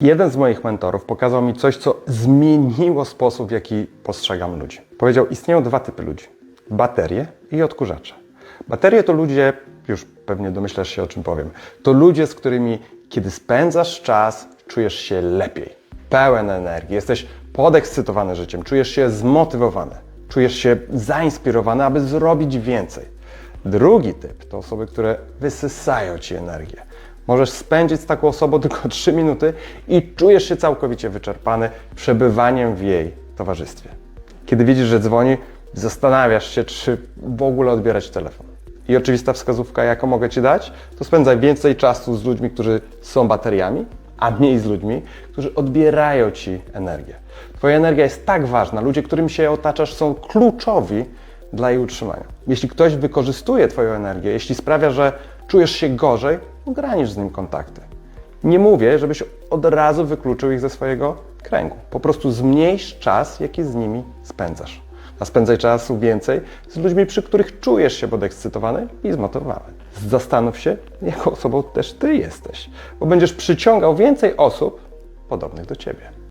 Jeden z moich mentorów pokazał mi coś, co zmieniło sposób, w jaki postrzegam ludzi. Powiedział, istnieją dwa typy ludzi. Baterie i odkurzacze. Baterie to ludzie, już pewnie domyślasz się o czym powiem, to ludzie, z którymi kiedy spędzasz czas, czujesz się lepiej, pełen energii, jesteś podekscytowany życiem, czujesz się zmotywowany, czujesz się zainspirowany, aby zrobić więcej. Drugi typ to osoby, które wysysają ci energię. Możesz spędzić z taką osobą tylko 3 minuty i czujesz się całkowicie wyczerpany przebywaniem w jej towarzystwie. Kiedy widzisz, że dzwoni, zastanawiasz się, czy w ogóle odbierać telefon. I oczywista wskazówka, jaką mogę Ci dać, to spędzaj więcej czasu z ludźmi, którzy są bateriami, a mniej z ludźmi, którzy odbierają Ci energię. Twoja energia jest tak ważna, ludzie, którymi się otaczasz, są kluczowi dla jej utrzymania. Jeśli ktoś wykorzystuje Twoją energię, jeśli sprawia, że czujesz się gorzej, ogranicz z nim kontakty. Nie mówię, żebyś od razu wykluczył ich ze swojego kręgu. Po prostu zmniejsz czas, jaki z nimi spędzasz. A spędzaj czasu więcej z ludźmi, przy których czujesz się podekscytowany i zmotywowany. Zastanów się, jaką osobą też Ty jesteś, bo będziesz przyciągał więcej osób podobnych do Ciebie.